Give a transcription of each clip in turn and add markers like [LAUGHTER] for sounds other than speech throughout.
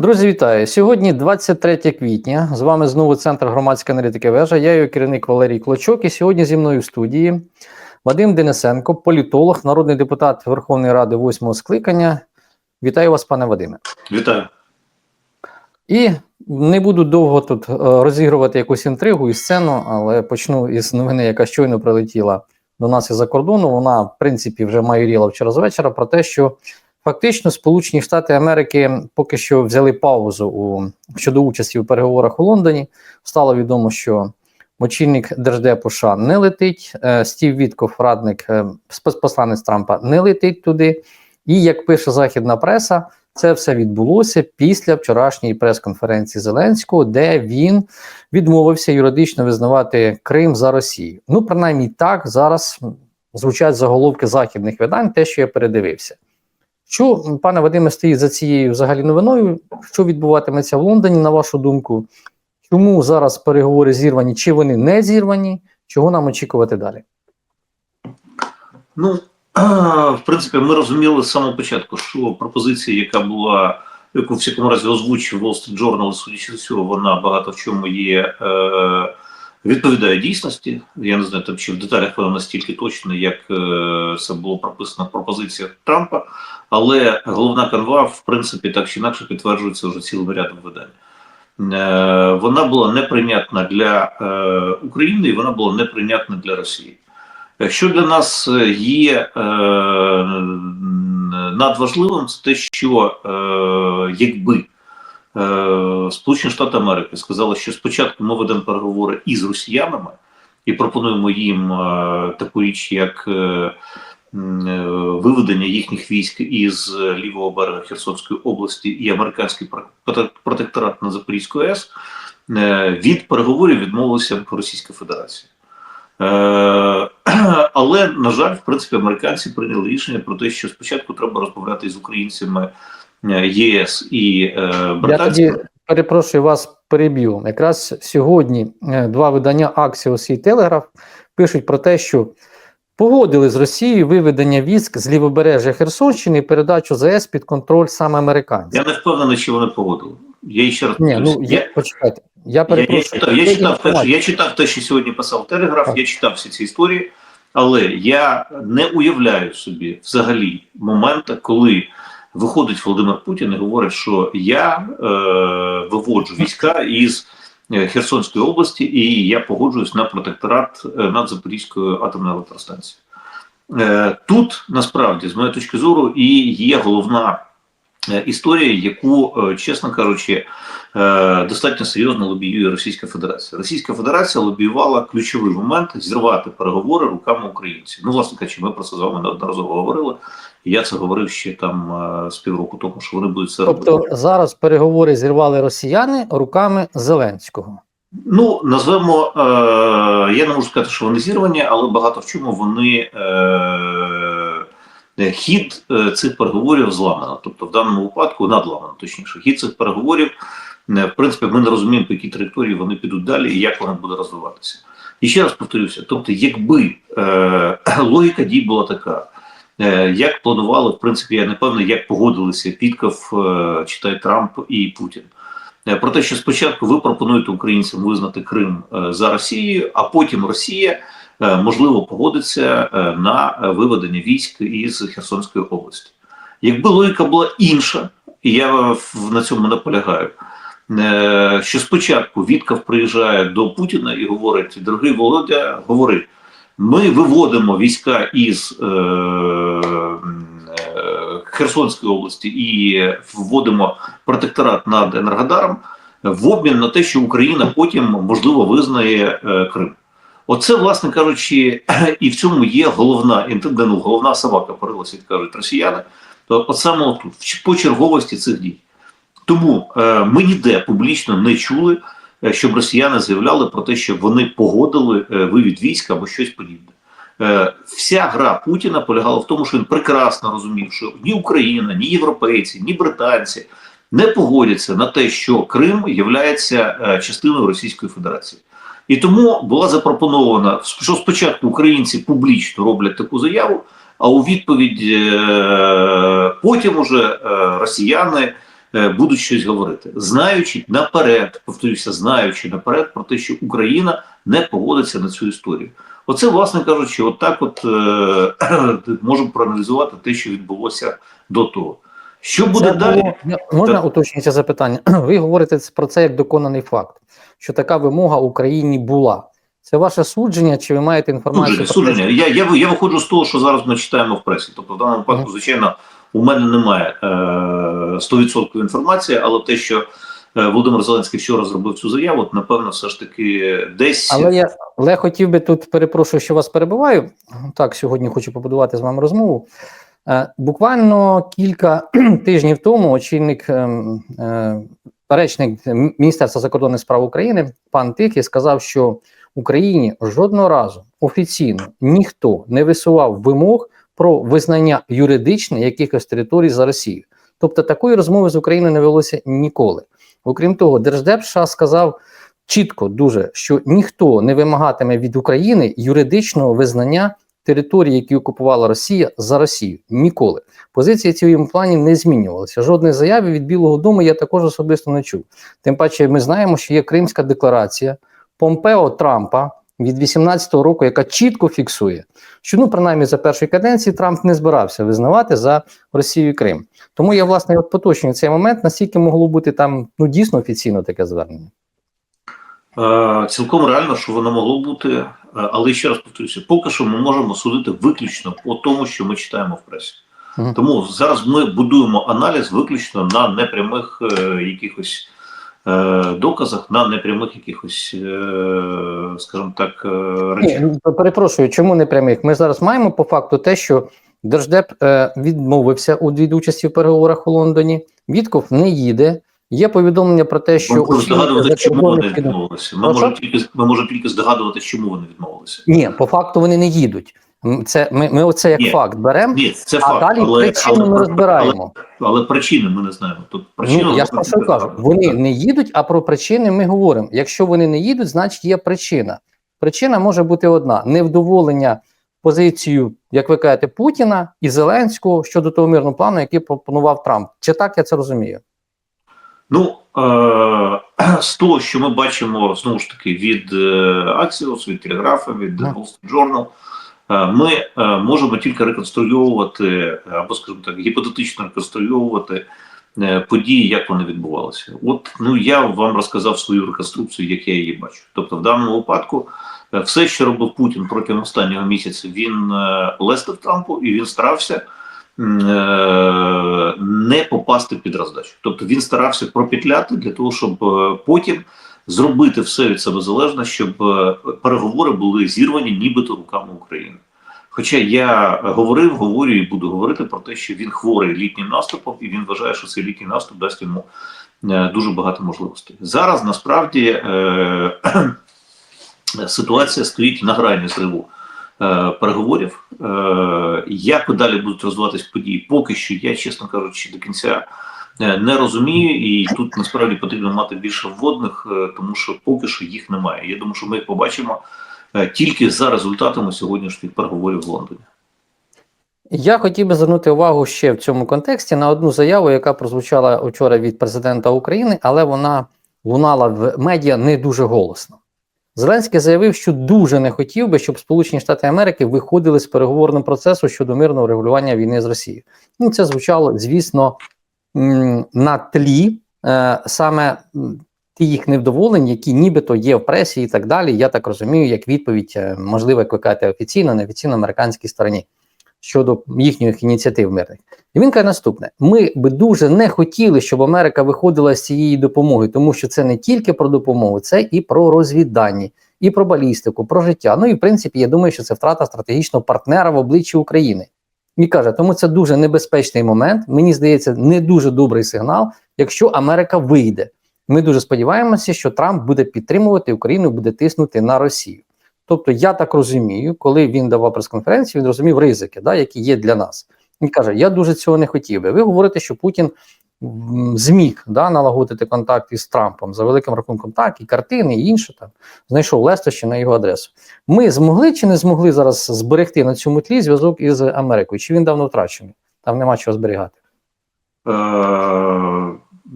Друзі, вітаю! Сьогодні 23 квітня. З вами знову Центр громадської аналітики вежа. Я його керівник Валерій Клочок. І сьогодні зі мною в студії Вадим Денисенко, політолог, народний депутат Верховної Ради восьмого скликання. Вітаю вас, пане Вадиме. Вітаю. І не буду довго тут е, розігрувати якусь інтригу і сцену, але почну із новини, яка щойно прилетіла до нас із-за кордону. Вона, в принципі, вже майоріла вчора з вечора про те, що фактично Сполучені Штати Америки поки що взяли паузу у щодо участі у переговорах у Лондоні. Стало відомо, що очільник держдепу США не летить. е, Стів Вітков, радник е, спецпосланець Трампа, не летить туди. І як пише західна преса, це все відбулося після вчорашньої прес-конференції Зеленського, де він відмовився юридично визнавати Крим за Росію. Ну, принаймні, так зараз звучать заголовки західних видань, те, що я передивився. Що, пане Вадиме, стоїть за цією взагалі новиною? Що відбуватиметься в Лондоні, на вашу думку? Чому зараз переговори зірвані? Чи вони не зірвані? Чого нам очікувати далі? Ну, [CLEARS THROAT] в принципі, ми розуміли з самого початку, що пропозиція, яка була, яку в всякому разі озвучив Wall Street Journal, судячи з цього, вона багато в чому є. Е, Відповідає дійсності. Я не знаю, там чи в деталях вона настільки точно, як е, це було прописано в пропозиціях Трампа, але головна канва, в принципі, так чи інакше підтверджується вже цілим рядом видань. Е, вона була неприйнятна для е, України і вона була неприйнятна для Росії. Що для нас є е, надважливим, це те, що якби Сполучені Штати Америки сказали, що спочатку ми ведемо переговори із росіянами і пропонуємо їм таку річ, як виведення їхніх військ із лівого берега Херсонської області і американський протекторат на Запорізьку АЕС, е, від переговорів відмовилася Російська Федерація. Е, [CLEARS THROAT] але на жаль, в принципі, американці прийняли рішення про те, що спочатку треба розмовляти з українцями е, ЄС і е, британцями. Я тоді перепрошую вас, переб'ю. Якраз сьогодні е, два видання Axios і Telegraph пишуть про те, що погодили з Росією виведення військ з лівобережжя Херсонщини і передачу ЗС під контроль саме американців. Я не впевнений, що вони погодили. Я ще раз Ні, ну повторюсь. я, почекайте. Я Я, я, читав, я, читав те, що, я читав те, що сьогодні писав Телеграф, Так. я читав всі ці історії, але я не уявляю собі взагалі моменту, коли виходить Володимир Путін і говорить, що я е, виводжу війська із Херсонської області і я погоджуюсь на протекторат е, над Запорізькою атомною електростанцією. Е, тут насправді, з моєї точки зору, і є головна е, історія, яку, е, чесно кажучи, е, достатньо серйозно лобіює Російська Федерація. Російська Федерація лобіювала ключовий момент зірвати переговори руками українців. Ну, власне кажучи, ми про це з вами неодноразово говорили. І я це говорив ще там е, з півроку тому, що вони будуть це робити. Тобто зараз переговори зірвали росіяни руками Зеленського. Ну, назвемо, е, я не можу сказати, що вони зірвані, але багато в чому вони е, хід е, цих переговорів зламано. Тобто, в даному випадку надламано, точніше, хід цих переговорів, е, в принципі, ми не розуміємо, по якій траєкторії вони підуть далі і як вона буде розвиватися. І ще раз повторюся: тобто, якби е, [CLEARS THROAT] логіка дій була така. е, Як планували, в принципі, я не певний, як погодилися Пітков, е, читай Трамп і Путін. Е, Про те, що спочатку ви пропонуєте українцям визнати Крим е, за Росією, а потім Росія е, можливо погодиться е, на виведення військ із Херсонської області. Якби логіка була інша, і я на цьому наполягаю, що спочатку Вітков приїжджає до Путіна і говорить: дорогий Володя, говори, ми виводимо війська із е, е, Херсонської області і вводимо протекторат над Енергодаром в обмін на те, що Україна потім можливо визнає е, Крим. Оце, власне кажучи, і в цьому є головна ну, головна собака порилася, кажуть росіяни. То от саме отут, в- по черговості цих дій. Тому е, ми ніде публічно не чули, е, щоб росіяни заявляли про те, що вони погодили е, вивід військ або щось подібне. Вся гра Путіна полягала в тому, що він прекрасно розумів, що ні Україна, ні європейці, ні британці не погодяться на те, що Крим є частиною Російської Федерації. І тому була запропонована, що спочатку українці публічно роблять таку заяву, а у відповідь потім уже росіяни будуть щось говорити, знаючи наперед, повторюся, знаючи наперед про те, що Україна не погодиться на цю історію. Оце, власне кажучи, отак, от е, [CLEARS THROAT] можемо проаналізувати те, що відбулося до того. Що буде Це далі? було- можна Так. уточнюється запитання? [CLEARS THROAT] Ви говорите про це як доконаний факт, що така вимога Україні була. Це ваше судження, чи ви маєте інформацію? Судження, судження. Я, я, я виходжу з того, що зараз ми читаємо в пресі. Тобто, в даному випадку, звичайно, у мене немає е, 100% інформації, але те, що е, Володимир Зеленський вчора зробив цю заяву, напевно, все ж таки десь Але я, але хотів би тут перепрошую, що вас перебуваю. Так, сьогодні хочу побудувати з вами розмову. Е, буквально кілька [CLEARS THROAT] тижнів тому очільник ем, е, речник Міністерства закордонних справ України пан Тихий сказав, що Україні жодного разу офіційно ніхто не висував вимог про визнання юридичне якихось територій за Росію. Тобто такої розмови з Україною не велося ніколи. Окрім того, Держдеп США сказав чітко дуже, що ніхто не вимагатиме від України юридичного визнання території, які окупувала Росія, за Росію. Ніколи. Позиція цієї плані не змінювалася. Жодної заяви від Білого Дому я також особисто не чув. Тим паче, ми знаємо, що є Кримська декларація Помпео Трампа від 18-го року, яка чітко фіксує, що ну принаймні за першої каденції Трамп не збирався визнавати за Росію Крим. Тому я власне от поточнюю цей момент, наскільки могло бути там ну дійсно офіційно таке звернення. Е, Цілком реально, що воно могло бути, е, але ще раз повторюся, поки що ми можемо судити виключно по тому, що ми читаємо в пресі. Мгм. Тому зараз ми будуємо аналіз виключно на непрямих е, якихось доказах, на непрямих якихось, е, скажімо так, е, Ні, ну, перепрошую, чому не прямих? Ми зараз маємо по факту те, що Держдеп е, відмовився від участі в переговорах у Лондоні. Вітков не їде. Є повідомлення про те, що Ми можемо здогадуватися, чому вони відмовилися. Ми можемо тільки ми можемо тільки здогадуватися, чому вони відмовилися. Ні, по факту вони не їдуть. Це ми, ми оце як Ні. факт беремо. Ні, це А факт, далі але, причину але, ми але, розбираємо. але причини ми не знаємо. Тут причину Ну, я ж про що кажу. Вони Так. не їдуть, а про причини ми говоримо. Якщо вони не їдуть, значить є причина. Причина може бути одна: невдоволення позицією, як ви кажете, Путіна і Зеленського щодо того мирного плану, який пропонував Трамп. Чи так я це розумію? Ну е- [CLEARS THROAT] з того, що ми бачимо знову ж таки від е, Axios, від Телеграфа, від. Wall Street Journal, е, ми е, можемо тільки реконструювати, е, або, скажімо так, гіпотетично реконструювати е, події, як вони відбувалися. От ну я вам розказав свою реконструкцію, як я її бачу. Тобто, в даному випадку, е, все, що робив Путін протягом останнього місяця, він е, лестив Трампу і він старався. е, Не попасти під роздачу, тобто він старався пропетляти для того, щоб е, потім зробити все від себе залежне, щоб е, переговори були зірвані, нібито руками України. Хоча я говорив, говорю і буду говорити про те, що він хворий літнім наступом, і він вважає, що цей літній наступ дасть йому е, дуже багато можливостей. Зараз насправді е, ситуація стоїть на грані зриву е, переговорів. Е, як далі будуть розвиватись події, поки що я, чесно кажучи, до кінця е, не розумію, і тут насправді потрібно мати більше вводних, е, тому що поки що їх немає. Я думаю, що ми їх побачимо е, тільки за результатами сьогоднішніх переговорів в Лондоні. Я хотів би звернути увагу ще в цьому контексті на одну заяву, яка прозвучала вчора від президента України, але вона лунала в медіа не дуже голосно. Зеленський заявив, що дуже не хотів би, щоб Сполучені Штати Америки виходили з переговорного процесу щодо мирного регулювання війни з Росією. Ну, це звучало, звісно, на тлі е, саме тих невдоволень, які нібито є в пресі і так далі. Я так розумію, як відповідь, е, можливо, кажете, офіційно, неофіційно американській стороні щодо їхніх ініціатив мирних. І він каже наступне: ми би дуже не хотіли, щоб Америка виходила з цієї допомоги, тому що це не тільки про допомогу, це і про розвіддані, і про балістику, про життя. Ну і в принципі, я думаю, що це втрата стратегічного партнера в обличчі України. І каже, тому це дуже небезпечний момент. Мені здається, не дуже добрий сигнал, якщо Америка вийде. Ми дуже сподіваємося, що Трамп буде підтримувати Україну, буде тиснути на Росію. Тобто, я так розумію, коли він давав прес-конференцію, він розумів ризики, да, які є для нас. Він каже: Я дуже цього не хотів би. Ви говорите, що Путін зміг да, налагодити контакт із Трампом за великим рахунком, так, і картини, і інше там знайшов лестощі на його адресу. Ми змогли чи не змогли зараз зберегти на цьому тлі зв'язок із Америкою? Чи він давно втрачений? Там нема чого зберігати. Е,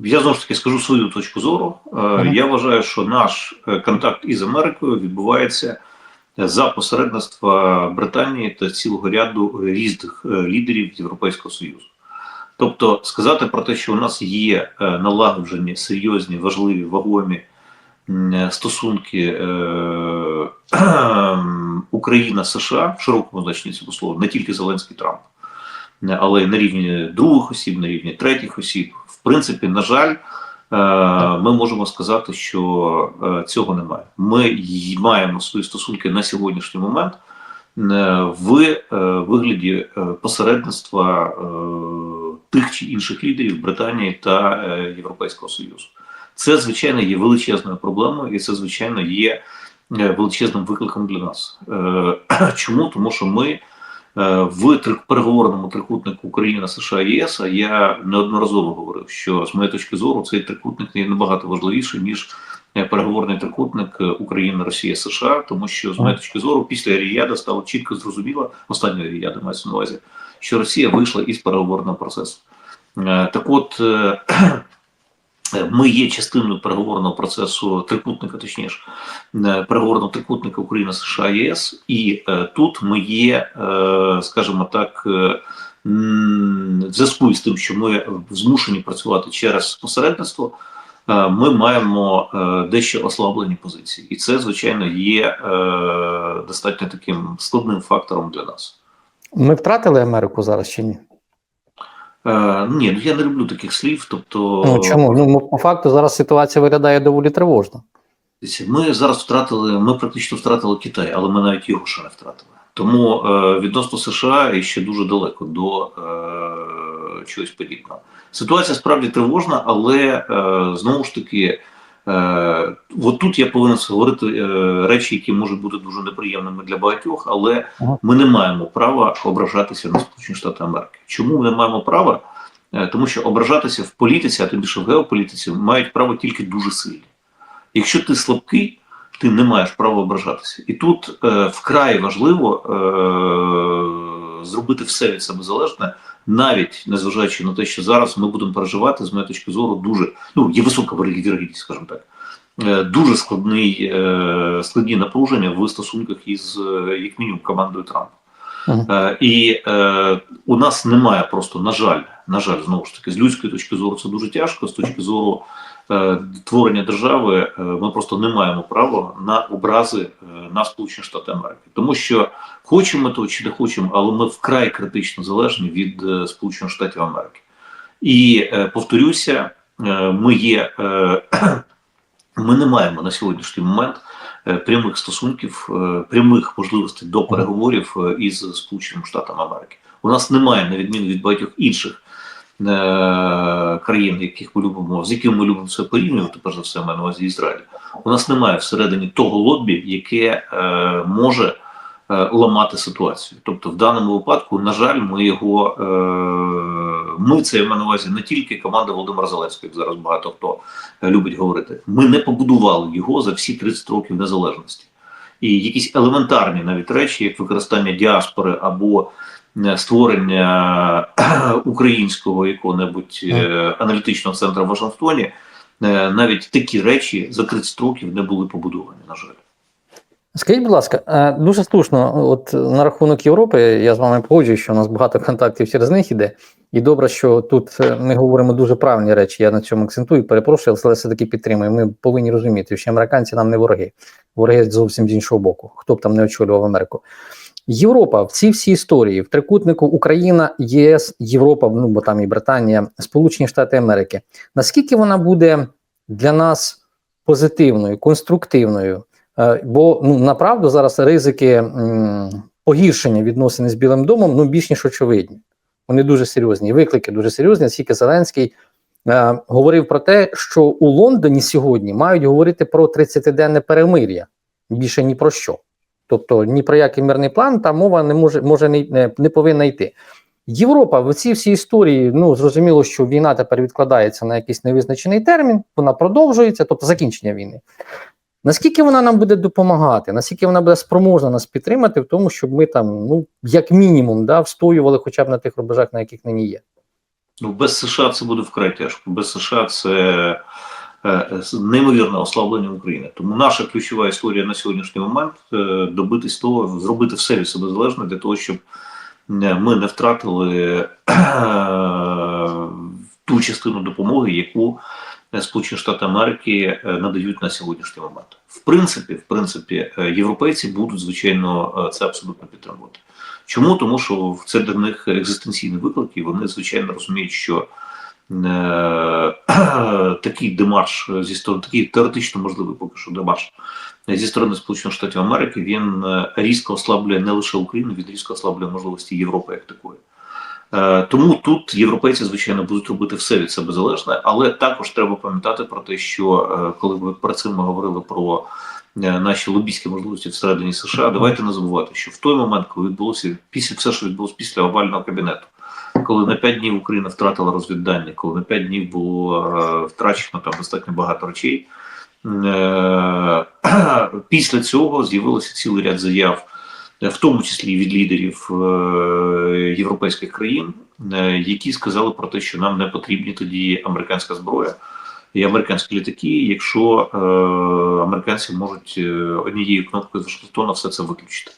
я знову ж таки скажу свою точку зору. Е, Я вважаю, що наш е, контакт із Америкою відбувається за посередництва Британії та цілого ряду різних лідерів Європейського Союзу. Тобто сказати про те, що у нас є е, налагоджені серйозні, важливі, вагомі е, стосунки е, Україна США в широкому значенні цього слова, не тільки Зеленський Трамп, але й на рівні других осіб, на рівні третіх осіб. В принципі, на жаль, ми можемо сказати, що цього немає. Ми маємо свої стосунки на сьогоднішній момент в вигляді посередництва тих чи інших лідерів Британії та е, Європейського Союзу. Це, звичайно, є величезною проблемою, і це, звичайно, є е, величезним викликом для нас. Е, [CLEARS THROAT] Чому? Тому що ми в переговорному трикутнику Україна, США і ЄС, а я неодноразово говорив, що з моєї точки зору цей трикутник є набагато важливіший, ніж переговорний трикутник Україна, Росія, США, тому що з моєї точки зору після Ріяда стало чітко зрозуміло, останнього Ріяда мається на увазі, що Росія вийшла із переговорного процесу. Е, Так от, е, ми є частиною переговорного процесу трикутника, точніше, е, переговорного трикутника Україна, США, ЄС, і е, тут ми є, е, скажімо так, е, в зв'язку з тим, що ми змушені працювати через посередництво. е, Ми маємо е, дещо ослаблені позиції, і це, звичайно, є е, достатньо таким складним фактором для нас. Ми втратили Америку зараз чи ні? Е, ні, ну я не люблю таких слів. Тобто, Ну чому? Ну по факту зараз ситуація виглядає доволі тривожно. Ми зараз втратили, ми практично втратили Китай, але ми навіть його ще не втратили. Тому е, відносно США ще дуже далеко до е, чогось подібного. Ситуація справді тривожна, але е, знову ж таки, от тут я повинен говорити е, речі, які можуть бути дуже неприємними для багатьох, але ми не маємо права ображатися на Сполучені Штати Америки. Чому ми не маємо права? Е, тому що ображатися в політиці, а тим більше в геополітиці, мають право тільки дуже сильні. Якщо ти слабкий, ти не маєш права ображатися. І тут е, вкрай важливо е, зробити все від себе залежне, навіть незважаючи на те, що зараз ми будемо переживати, з моєї точки зору, дуже ну є висока вирогідність, скажімо так. е, Дуже складний е, складні напруження в стосунках із е, як мінімум командою Трампа. Uh -huh. І е, у нас немає просто, на жаль, на жаль, знову ж таки, з людської точки зору це дуже тяжко. З точки зору творення держави, е, ми просто не маємо права на образи е, на Сполучені Штати Америки, тому що хочемо того чи не хочемо, але ми вкрай критично залежні від е, Сполучених Штатів Америки. І е, повторюся, е, ми є. Е, [CLEARS THROAT] ми не маємо на сьогоднішній момент е, прямих стосунків, е, прямих можливостей до переговорів е, із Сполученими Штатами Америки. У нас немає, на відміну від багатьох інших е, країн, яких ми любимо, з якими ми любимо це порівнювати, перш за все, маю на увазі Ізраїль. У нас немає всередині того лобі, яке е, може е, ламати ситуацію. Тобто, в даному випадку, на жаль, ми його е, ми це я маю на увазі не тільки команда Володимира Зеленського, як зараз багато хто е, любить говорити. Ми не побудували його за всі 30 років незалежності. І якісь елементарні навіть речі, як використання діаспори або е, створення українського якого-небудь е, аналітичного центру в Вашингтоні, е, навіть такі речі за 30 років не були побудовані, на жаль. Скажіть, будь ласка, е, дуже слушно, от на рахунок Європи, я з вами погоджуюсь, що у нас багато контактів через них іде. І добре, що тут е, ми говоримо дуже правильні речі. Я на цьому акцентую, перепрошую, але все-таки підтримую. Ми повинні розуміти, що американці нам не вороги. Вороги зовсім з іншого боку. Хто б там не очолював Америку. Європа в цій всій історії, в трикутнику Україна, ЄС, Європа, ну бо там і Британія, Сполучені Штати Америки. Наскільки вона буде для нас позитивною, конструктивною? Е, Бо ну направду зараз ризики погіршення відносин з Білим домом ну більш ніж очевидні. Вони дуже серйозні. Виклики дуже серйозні. Оскільки Зеленський е, говорив про те, що у Лондоні сьогодні мають говорити про 30-денне перемир'я більше ні про що. Тобто ні про який мирний план та мова не може може не, не, повинна йти. Європа в цій всій історії, ну зрозуміло, що війна тепер відкладається на якийсь невизначений термін, вона продовжується, тобто закінчення війни. Наскільки вона нам буде допомагати, наскільки вона буде спроможна нас підтримати в тому, щоб ми там, ну як мінімум, да, встоювали хоча б на тих рубежах, на яких нині є. Ну, без США це буде вкрай тяжко. Без США це неймовірне ослаблення України. Тому наша ключова історія на сьогоднішній момент е, добитись того, зробити все від себе залежне для того, щоб е, ми не втратили е, ту частину допомоги, яку е, Сполучені Штати Америки е, надають на сьогоднішній момент. В принципі, в принципі, е, європейці будуть звичайно е, це абсолютно підтримувати. Чому? Тому що це для них екзистенційний виклик, і вони звичайно розуміють, що е, [CLEARS THROAT] такий демарш зі сторони, такий теоретично можливий поки що демарш зі сторони Сполучених Штатів Америки, він е, різко ослаблює не лише Україну, він різко ослаблює можливості Європи як такої. Е, Тому тут європейці, звичайно, будуть робити все від себе залежне, але також треба пам'ятати про те, що е, коли ви перед цим ми говорили про е, наші лобійські можливості всередині США, давайте не забувати, що в той момент, коли відбулося після все, що відбулося після овального кабінету, коли на 5 днів Україна втратила розвіддання, коли на 5 днів було е, втрачено там достатньо багато речей. е, [CLEARS THROAT] Після цього з'явилося цілий ряд заяв, е, в тому числі від лідерів європейських країн, які сказали про те, що нам не потрібні тоді американська зброя і американські літаки, якщо американці можуть однією кнопкою з Вашингтона все це виключити.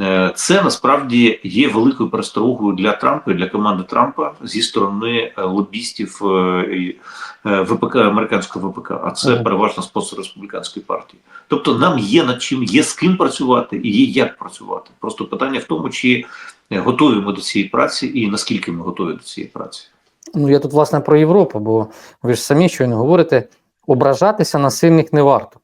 Е, Це насправді є великою пересторогою для Трампа і для команди Трампа зі сторони е, лобістів е, ВПК американського ВПК, а це переважно спонсор республіканської партії. Тобто нам є над чим, є з ким працювати і є як працювати. Просто питання в тому, чи готові ми до цієї праці і наскільки ми готові до цієї праці. Ну, я тут, власне, про Європу, бо ви ж самі щойно говорите, ображатися на сильних не варто.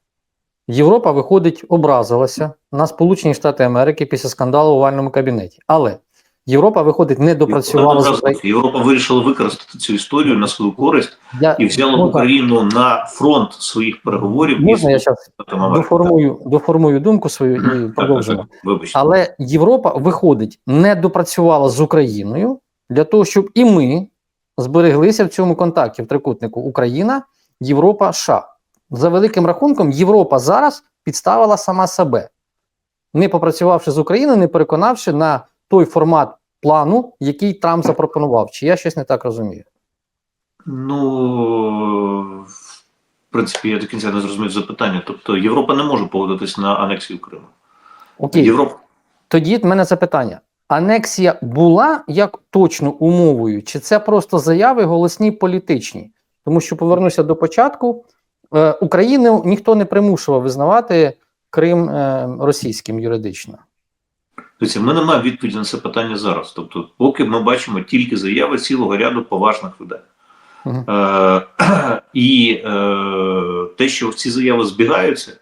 Європа, виходить, образилася на Сполучені Штати Америки після скандалу у овальному кабінеті. Але Європа, виходить, не допрацювала Європа, Європа вирішила використати цю історію на свою користь Я, і взяла можна- Україну на фронт своїх переговорів Можна я зараз доформую, доформую думку свою і Так, продовжимо. так, так, Вибачте. Але Європа, виходить, не допрацювала з Україною для того, щоб і ми збереглися в цьому контакті в трикутнику Україна, Європа, США. За великим рахунком, Європа зараз підставила сама себе, не попрацювавши з Україною, не переконавши на той формат плану, який Трамп запропонував. Чи я щось не так розумію? Ну в принципі, я до кінця не зрозумів запитання. Тобто Європа не може погодитись на анексію Криму. Окей, Європа тоді в мене запитання. Анексія була як точно умовою, чи це просто заяви голосні політичні? Тому що повернуся до початку. Е, Україну ніхто не примушував визнавати Крим е, російським юридично. Тобто, ми не маємо відповіді на це питання зараз. Тобто, поки ми бачимо тільки заяви цілого ряду поважних людей, Мгм. Е, [CLEARS THROAT] і е, те, що ці заяви збігаються,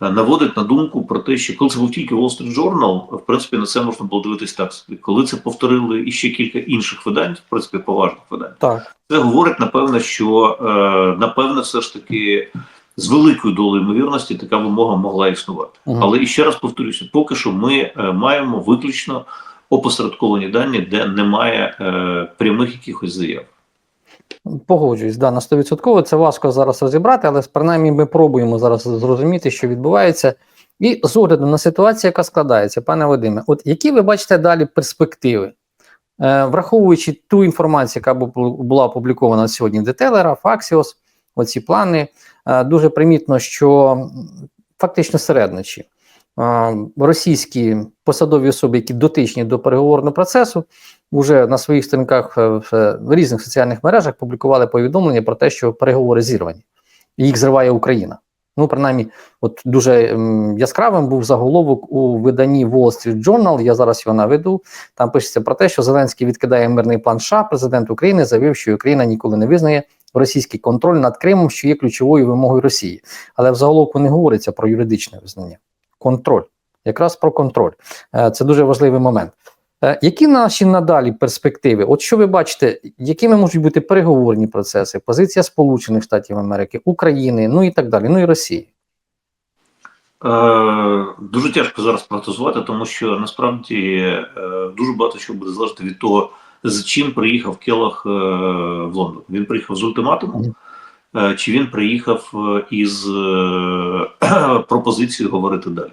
наводить на думку про те, що коли це був тільки Wall Street Journal, в принципі, на це можна було дивитись так. Коли це повторили і ще кілька інших видань, в принципі, поважних видань, Так. це говорить, напевно, що е, напевно, все ж таки з великою долею ймовірності така вимога могла існувати. Мгм. Але і ще раз повторюся, поки що ми е, маємо виключно опосередковані дані, де немає е, прямих якихось заяв. Погоджуюсь, да, на 100%. Це важко зараз розібрати, але принаймні ми пробуємо зараз зрозуміти, що відбувається. І з огляду на ситуацію, яка складається, пане Вадиме, от які ви бачите далі перспективи, е, враховуючи ту інформацію, яка була опублікована сьогодні Детелера, Факсіос, оці плани, е, дуже примітно, що фактично середничі. Е, Російські посадові особи, які дотичні до переговорного процесу, вже на своїх сторінках е, в в різних соціальних мережах публікували повідомлення про те, що переговори зірвані, і їх зриває Україна. Ну, принаймні, от дуже яскравим був заголовок у виданні Wall Street Journal, Я зараз його наведу. Там пишеться про те, що Зеленський відкидає мирний план США. Президент України заявив, що Україна ніколи не визнає російський контроль над Кримом, що є ключовою вимогою Росії. Але в заголовку не говориться про юридичне визнання. Контроль, якраз про контроль. Е, Це дуже важливий момент. Е, Які наші надалі перспективи? От що ви бачите, якими можуть бути переговорні процеси, позиція Сполучених Штатів Америки, України, ну і так далі, ну і Росії? Е, дуже тяжко зараз прогнозувати, тому що насправді е, дуже багато чого буде залежати від того, з чим приїхав Келах е, в Лондон. Він приїхав з ультиматумом, чи він приїхав е, із е, [CLEARS THROAT] пропозицією говорити далі.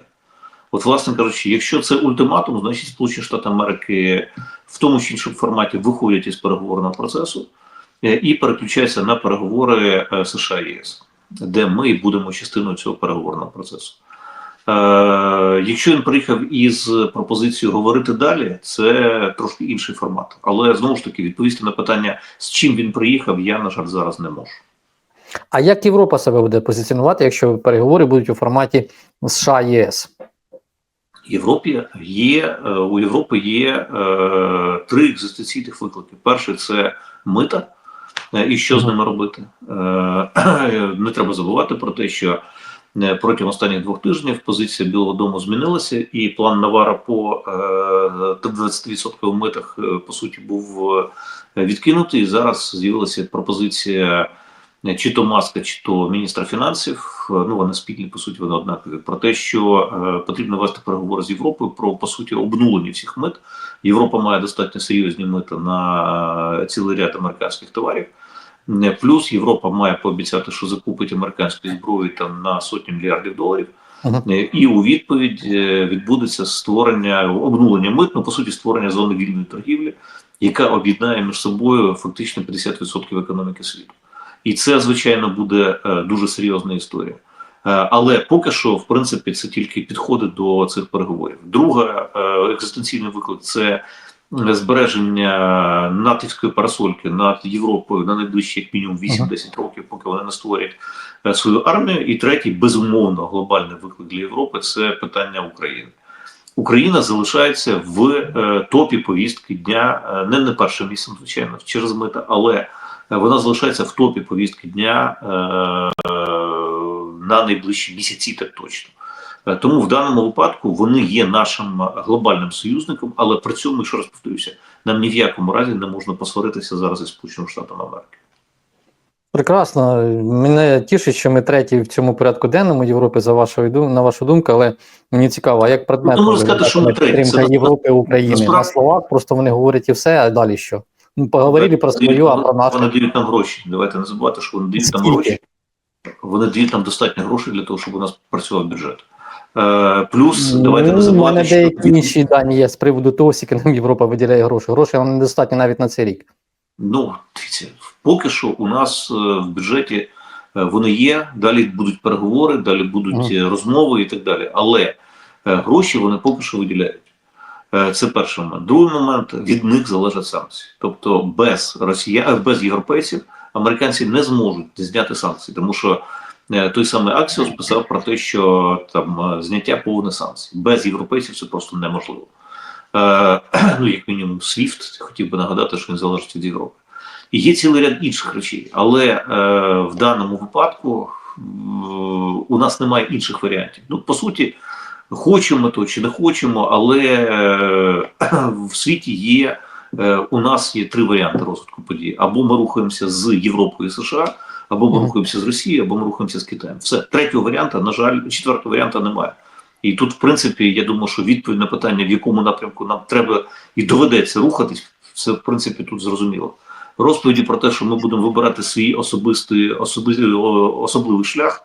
От, власне кажучи, якщо це ультиматум, значить Сполучені Штати Америки в тому чи іншому форматі виходять із переговорного процесу е, і переключаються на переговори е, США і ЄС, де ми будемо частиною цього переговорного процесу. Е, якщо він приїхав із пропозицією говорити далі, це трошки інший формат. Але знову ж таки відповісти на питання, з чим він приїхав, я на жаль зараз не можу. А як Європа себе буде позиціонувати, якщо переговори будуть у форматі США ЄС? Європі є е, у Європи є е, три екзистенційних виклики. Перший це мита, е, і що з ними робити. Е, [CLEARS THROAT] не треба забувати про те, що е, протягом останніх двох тижнів позиція Білого Дому змінилася, і план Навара по е, 20% митах по суті був відкинутий. І зараз з'явилася пропозиція. Е, Чи то маска, чи то міністра фінансів, е, ну вони спільні, по суті, вони однакові. Про те, що е, потрібно вести переговори з Європою про по суті обнулення всіх мит. Європа має достатньо серйозні мита на цілий ряд американських товарів. Плюс Європа має пообіцяти, що закупить американської зброї там на сотні мільярдів доларів. Е, І у відповідь відбудеться створення обнулення мит, ну по суті, створення зони вільної торгівлі, яка об'єднає між собою фактично 50% економіки світу. І це, звичайно, буде е, дуже серйозна історія. Е, Але поки що, в принципі, це тільки підходи до цих переговорів. Друга е, екзистенційний виклик це збереження натівської парасольки над Європою на найближчі як мінімум 8-10 років, поки вони не створять свою армію. І третій, безумовно, глобальний виклик для Європи це питання України. Україна залишається в топі повістки дня, не на першим місцем, звичайно, через мита, але вона залишається в топі повістки дня е, на найближчі місяці, так точно. Е, Тому в даному випадку вони є нашим глобальним союзником, але при цьому, ще раз повторюся, нам ні в якому разі не можна посваритися зараз із Сполученими Штатами Америки. Прекрасно. Мене тішить, що ми треті в цьому порядку денному Європи за вашою на вашу думку, але мені цікаво, а як предмет Ну, сказати, що ми підтримка Це Європи України на словах, просто вони говорять і все, а далі що? Ну, поговорили про свою, а про Вони дають нам гроші. Давайте не забувати, що вони дають нам гроші. Вони дають нам достатньо грошей для того, щоб у нас працював бюджет. Е, плюс, давайте не Ну, У забувати, мене деякі інші дані є з приводу того, скільки нам Європа виділяє грошей. Грошей вам недостатньо навіть на цей рік. Ну, дивіться, поки що у нас е, в бюджеті е, вони є, далі будуть переговори, далі будуть розмови і так далі. Але гроші вони поки що виділяють. Е, Це перший момент. Другий момент від них залежать санкції. Тобто без росіян, е, без європейців американці не зможуть зняти санкції, тому що е, той самий Аксіос писав про те, що там зняття повне санкцій. Без європейців це просто неможливо. [CLEARS THROAT] Ну, як мінімум, SWIFT, хотів би нагадати, що він залежить від Європи. І є цілий ряд інших речей, але е, в даному випадку е, у нас немає інших варіантів. Ну, по суті, хочемо то чи не хочемо, але е, [CLEARS THROAT] в світі є. е, У нас є три варіанти розвитку подій: або ми рухаємося з Європою і США, або ми рухаємося з Росією, або ми рухаємося з Китаєм. Все третього варіанта, на жаль, четвертого варіанта немає. І тут, в принципі, я думаю, що відповідь на питання, в якому напрямку нам треба і доведеться рухатись, це в принципі тут зрозуміло. Розповіді про те, що ми будемо вибирати свій особистий особи, особливий шлях,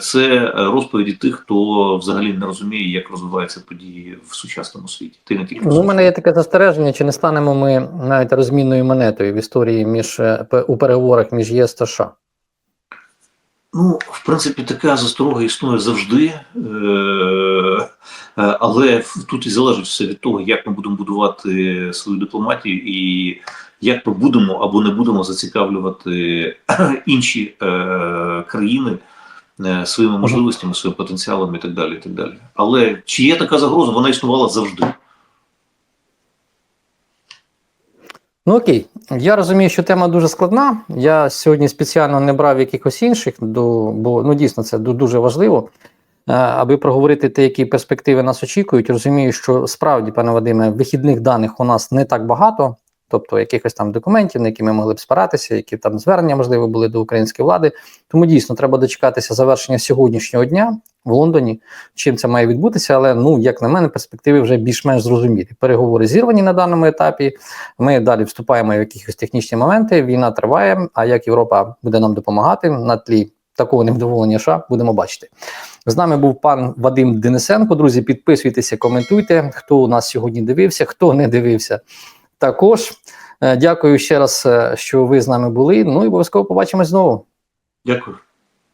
це е, розповіді тих, хто взагалі не розуміє, як розвиваються події в сучасному світі. Ти не тільки Ну, у мене є таке застереження, чи не станемо ми навіть розмінною монетою в історії між е, у переговорах між ЄС та США. Ну, в принципі, така засторога існує завжди, е, е, але тут і залежить все від того, як ми будемо будувати свою дипломатію і як ми будемо або не будемо зацікавлювати інші е, країни е, своїми можливостями, своїм потенціалом і так далі. І так далі. Але чи є така загроза? Вона існувала завжди. Ну окей, я розумію, що тема дуже складна. Я сьогодні спеціально не брав якихось інших, бо ну дійсно це дуже важливо, е, аби проговорити те, які перспективи нас очікують. Розумію, що справді, пане Вадиме, вихідних даних у нас не так багато, тобто якихось там документів, на які ми могли б спиратися, які там звернення можливо були до української влади. Тому дійсно треба дочекатися завершення сьогоднішнього дня в Лондоні. Чим це має відбутися, але ну як на мене, перспективи вже більш-менш зрозумілі. Переговори зірвані на даному етапі. Ми далі вступаємо в якісь технічні моменти. Війна триває. А як Європа буде нам допомагати на тлі такого невдоволення, США, будемо бачити. З нами був пан Вадим Денисенко. Друзі, підписуйтеся, коментуйте, хто у нас сьогодні дивився, хто не дивився. Також е, дякую ще раз, е, що ви з нами були. Ну і обов'язково побачимось знову. Дякую.